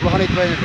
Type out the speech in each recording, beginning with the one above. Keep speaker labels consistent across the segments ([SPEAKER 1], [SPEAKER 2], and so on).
[SPEAKER 1] Kulağına itibariyle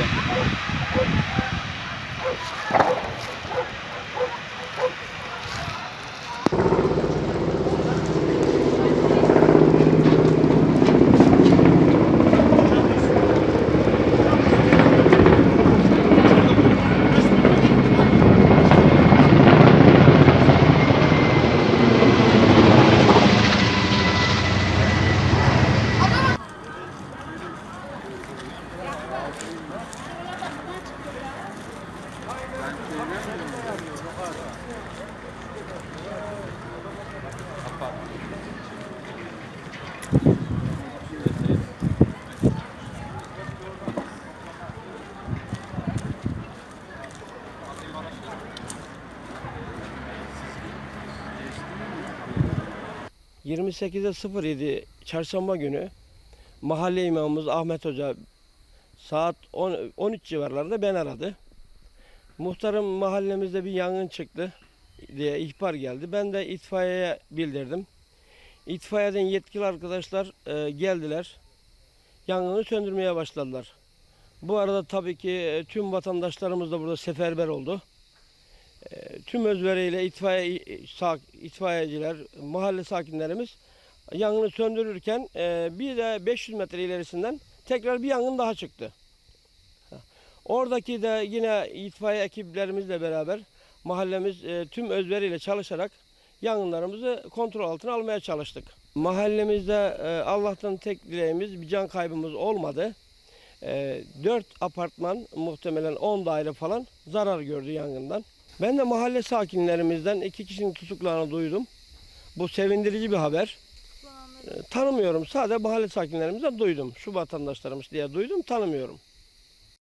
[SPEAKER 2] ...28'e 07 çarşamba günü... ...mahalle imamımız Ahmet Hoca... ...saat 10, 13 civarlarında ben aradı. Muhtarım mahallemizde bir yangın çıktı... ...diye ihbar geldi. Ben de itfaiyeye bildirdim. İtfaiyeden yetkili arkadaşlar e, geldiler. Yangını söndürmeye başladılar. Bu arada tabii ki e, tüm vatandaşlarımız da burada seferber oldu. E, tüm özveriyle itfaiye, sak- itfaiyeciler, mahalle sakinlerimiz yangını söndürürken e, bir de 500 metre ilerisinden tekrar bir yangın daha çıktı. Oradaki de yine itfaiye ekiplerimizle beraber mahallemiz e, tüm özveriyle çalışarak yangınlarımızı kontrol altına almaya çalıştık. Mahallemizde e, Allah'tan tek dileğimiz bir can kaybımız olmadı. E, 4 apartman muhtemelen 10 daire falan zarar gördü yangından. Ben de mahalle sakinlerimizden iki kişinin tutuklarını duydum. Bu sevindirici bir haber. E, tanımıyorum. Sadece mahalle sakinlerimizden duydum. Şu vatandaşlarımız diye duydum. Tanımıyorum.